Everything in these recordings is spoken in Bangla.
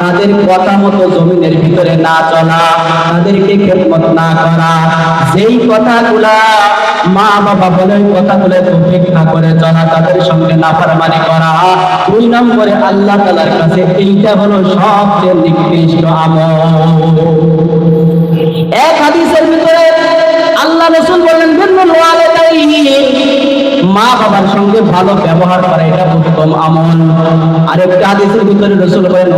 তাদের কথা মতো জমিনের ভিতরে না চলা, তাদেরকে খেদমত না করা। যেই কথাগুলা মা বাবা বলে, ওই কথাগুলো উপেক্ষা করে চলা, তাদের সঙ্গে নাফরমানি করা। দুই নম্বরে আল্লাহ তাআলার কাছে এইটা হলো সবচেয়ে নিকৃষ্ট আমল। এক হাদিসের ভিতরে আল্লাহ রসুল বললেন বিরুল ওয়ালিদাইনি মা বাবার সঙ্গে ভালো ব্যবহার করা, এটা উত্তম আমল। আরেকটা হাদিসের ভিতরে রসুল বলেন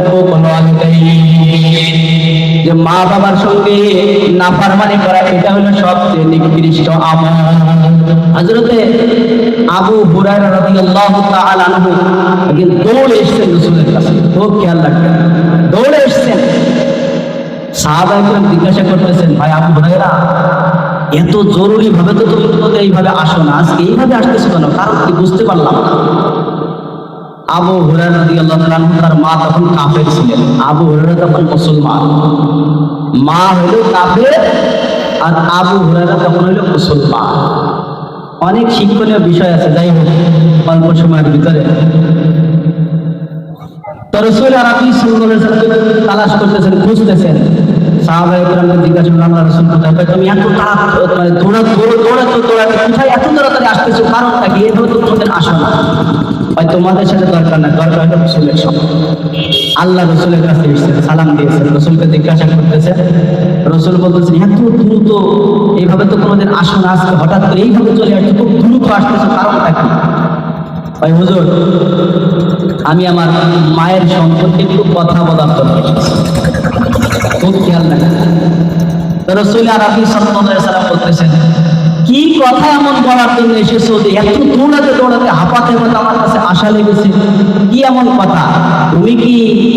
যে মা বাবার সঙ্গে নাফরমানি করা, এটা হলো সবচেয়ে নিকৃষ্ট আমল। হযরতে আবু হুরায়রা রাদিয়াল্লাহু তাআলা আনহু একদিন দৌড়ে এসেছেন রসুলের কাছে। খুব খেয়াল রাখবেন। দৌড়ে এসেছেন। সাহাবা একজন জিজ্ঞাসা করতেছেন, ভাই, আবু হুরায়রা এত জরুরি ভাবে তো তুমি তো এইভাবে আসো না। আজকে এইভাবে আসতেছো কেন? কারণ কি বুঝতে পারলাম না। আবু রাদিয়াল্লাহু তাআলা আনহু, তার মা তখন কাফের ছিলেন। আবু হুরায়রা তখন মুসলমান। মা হলো কাফের আর আবু হুরায়রা তখন হলো মুসলমান। অনেক শিক্ষণীয় বিষয় আছে, যাই হোক, অল্প সময়ের ভিতরে। তো রসুল আরবি সাল্লাল্লাহু তালাশ করতেছেন, খুঁজতেছেন। জিজ্ঞাসা করলাম আল্লাহ রসুল তুমি এত মানে এত এভাবে তো তোমাদের আসো না। ভাই তোমাদের সাথে দরকার দরকার রসুলের আল্লাহ কাছে সালাম দিয়েছেন রসুলকে জিজ্ঞাসা করতেছে। রসুল বলতেছেন এত দ্রুত এইভাবে তো কোনোদিন আসো না, আজকে হঠাৎ করে এইভাবে চলে আসছো, খুব দ্রুত আসতেছো, কারণটা কি? ভাই হুজুর, আমি আমার মায়ের সম্পর্কে একটু কথা বলার। খুব খেয়াল রাখেন রসুল কি কথা এমন বলার জন্য এসেছ যে এত দৌড়াতে দৌড়াতে হাঁপাতে মতো আমার কাছে আশা লেগেছে? কি এমন কথা? তুমি কি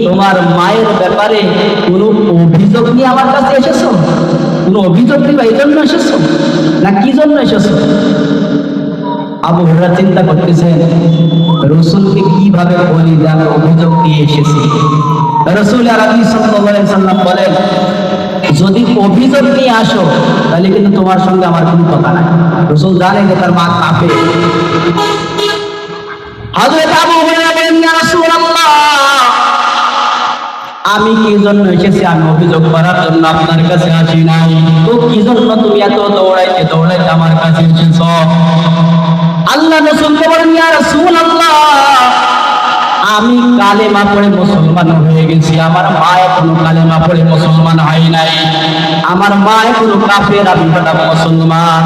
তোমার মায়ের ব্যাপারে কোনো অভিযোগ নিয়ে আমার কাছে এসেছ? কোনো অভিযোগ দিবা এই জন্য এসেছ? না কি জন্য এসেছ? আবু হুরায়রা চিন্তা করতেছেন রসুলকে কীভাবে বলি যে অভিযোগ নিয়ে এসেছি? রসুল বলেন, যদি অভিযোগ নিয়ে আসো, তাহলে কিন্তু তোমার সঙ্গে আমার কোনো কথা নাই। রসুল জানে যে তার মা রাসূলুল্লাহ, আমি কি জন্য এসেছি? আমি অভিযোগ করার জন্য আপনার কাছে আসি নাই। তো কি জন্য তুমি এত দৌড়াইতে দৌড়াইতে আমার কাছে এসেছ? আল্লাহ রসুলকে বলেন, ইয়া রাসূলুল্লাহ, আমি কালেমা পড়ে মুসলমান হয়ে গেছি। আমার মা এখনও কালেমা পড়ে মুসলমান হয় নাই। আমার মা এখনও কাফের আমি হলাম মুসলমান।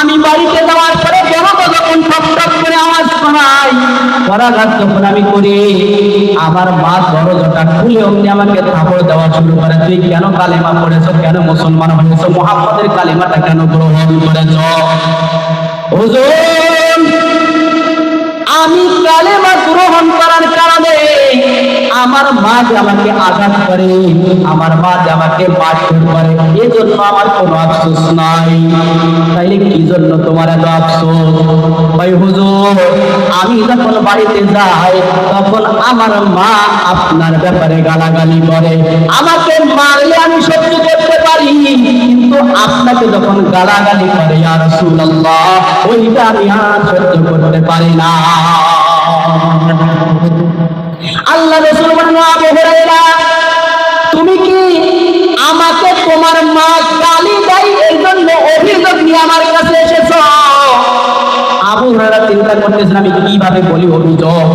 আমি বাড়িতে যাওয়ার পরে জনতা যখন ঠক করে আওয়াজ শোনাই পরাঘাত যখন আমি করি, আমার মা দরজাটা খুলে অমনি আমাকে থাপড় দেওয়া শুরু করে, তুই কেন কালেমা পড়েছ? কেন মুসলমান হয়েছ? মোহাম্মদের কালেমাটা কেন গ্রহণ করেছ? হুজুর আমি কালেমা গ্রহণ করার কারণে আমার মা যে আমাকে আঘাত করে, আমার মা যে আমাকে মারধর করে, এজন্য আমার কোনো আফসোস নাই। তাইলে কি জন্য তোমার এত আফসোস? ভাই হুজুর, আমি যখন বাড়িতে যাই, তখন আমার মা আপনার ব্যাপারে গালাগালি করে। আমাকে মারলে আমি সহ্য করতে পারি, কিন্তু আপনাকে যখন গালাগালি করে, ইয়া রাসূলুল্লাহ, ওইটা আমি আর সহ্য করতে পারি না। আল্লাহ রসুল তুমি কি আমাকে তোমার মা গালি দেয় এই জন্য অভিযোগ নিয়ে আমার কাছে এসেছ? আবু হুরায়রা চিন্তা করতেছেন, আমি কীভাবে বলি অভিযোগ?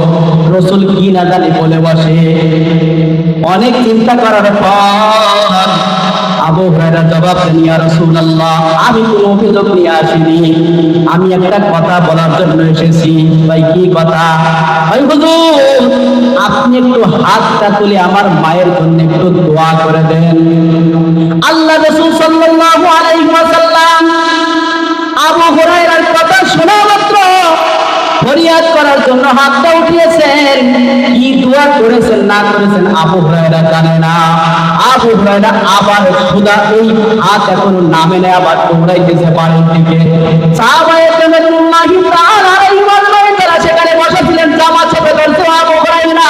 রসুল কি না জানি বলে বসে। অনেক চিন্তা করার পর আবু হুরায়রা জবাব দেন, ইয়া রাসূলুল্লাহ, আমি কোনো অভিযোগ নিয়ে আসিনি। আমি একটা কথা বলার জন্য এসেছি। ভাই, কি কথা? ভাই, হুজুর, আপনি একটু হাতটা তুলে আমার মায়ের জন্য একটু দোয়া করে দেন। আল্লাহ রাসূল সাল্লাল্লাহু আলাইহি ফরিয়াদ করার জন্য হাতটা উঠিয়েছেন। কি দোয়া করেছেন, না করেছেন, আবু হুরায়রা জানে না। আবু হুরায়রা আবার খোদা এই হাত এখন নামে নেয়, আবার দৌড়াইতেছে বাড়ির দিকে। সাহাবায়ে তাআলা সেখানে বসেছিলেন জামা চেপে ধরছে আবু হুরায়রা।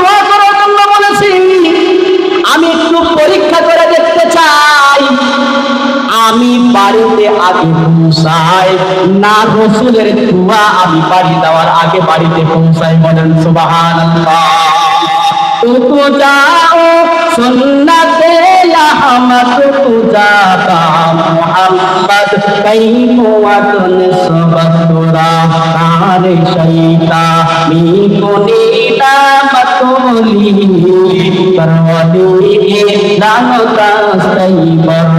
আমি বাড়িতে আগে পৌঁছাই। না রসুলের দোয়া আমি বাড়ি দেওয়ার আগে বাড়িতে পৌঁছাই বলেন, সুবহানাল্লাহ। তো যাও সুন্নতে আহমদ তুজাতা মুহাম্মদ কই মুয়াতুন সবতুরা তারে শৈতা মি কুনিনা মতুলি পরওয়ালি লানতা সই পরওয়ালি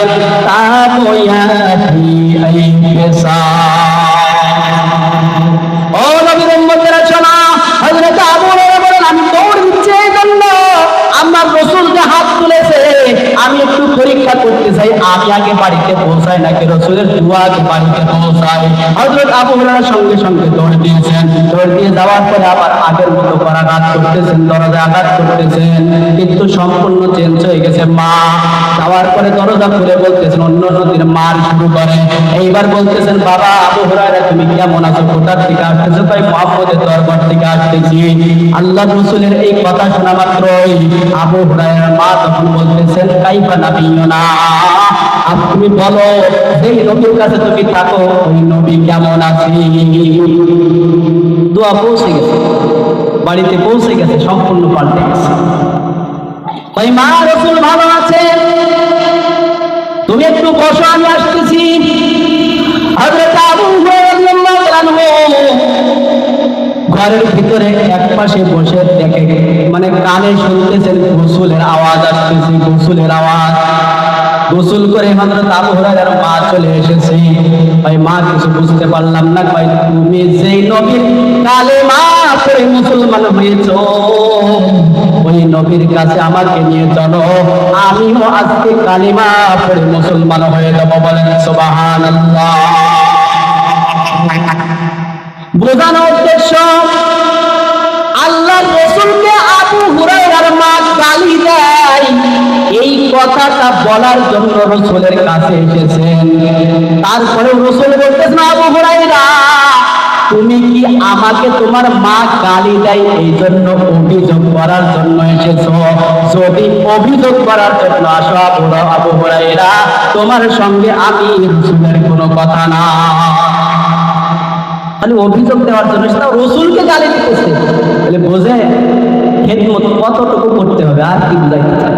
Thank you. বাড়িতে পৌঁছাই নাকি রসুলের বাড়িতে পৌঁছাই হযরত আবু হুরায়রা সঙ্গে সঙ্গে দৌড় দিয়েছেন। দৌড় দিয়ে যাওয়ার পরে আবার আগের মতো করতেছেন, দরজা আঘাত করতেছেন। কিন্তু সম্পূর্ণ চেঞ্জ হয়ে গেছে মা। যাওয়ার পরে দরজা খুলে বলতেছেন, অন্য নদীর মার শুরু করে। এইবার বলতেছেন, বাবা আবু হুরায়রা, তুমি কেমন আছো? কোথার থেকে আসতেছো? তাই দরবার থেকে আসতেছি। আল্লাহ রসুলের এই কথা শোনা মাত্রই আবু হুরায়রার মা তখন বলতেছেন, কাইফা তুমি বলো যেই নবীর কাছে তুমি থাকো, ওই নবী কেমন আছে? দোয়া পৌঁছে গেছে। বাড়িতে পৌঁছে গেছে, সম্পূর্ণ পাল্টে গেছে। ওই মা রসুল ভালো আছে তুমি একটু বসো, আমি আসতেছি। ঘরের ভিতরে এক পাশে বসে দেখে মানে কানে শুনতেছেন গোসলের আওয়াজ আসতেছে গোসলের আওয়াজ। গোসল করে হযরত আবু হুরায়রার মা চলে এসেছে। ভাই, মা, কিছু বুঝতে পারলাম না। ভাই, তুমি যেই নবীর কালেমা পড়ে মুসলমান হয়েছো, ওই নবীর কাছে আমাকে নিয়ে চলো। আমিও আজকে কালিমা পড়ে মুসলমান হয়ে যাব বলেন, সুবহানাল্লাহ। বোঝানো উদ্দেশ্য আল্লাহ রসুলকে আবু এই কথাটা বলার জন্য রসুলের কাছে এসেছেন তারপরে রসুল বলতেছেন আবু হুরায়রা, তুমি কি আমাকে তোমার মা গালি দেয় এই জন্য অভিযোগ করার জন্য এসেছ? যদি অভিযোগ করার জন্য আসো, আবু আবু হুরায়রা, তোমার সঙ্গে আমি রসুলের কোনো কথা না। খালি অভিযোগ দেওয়ার জন্য সেটা রসুলকে গালি দিতেছে। তাহলে বোঝে, খেদমত কতটুকু করতে হবে, আর কি বুঝাইতে চায়?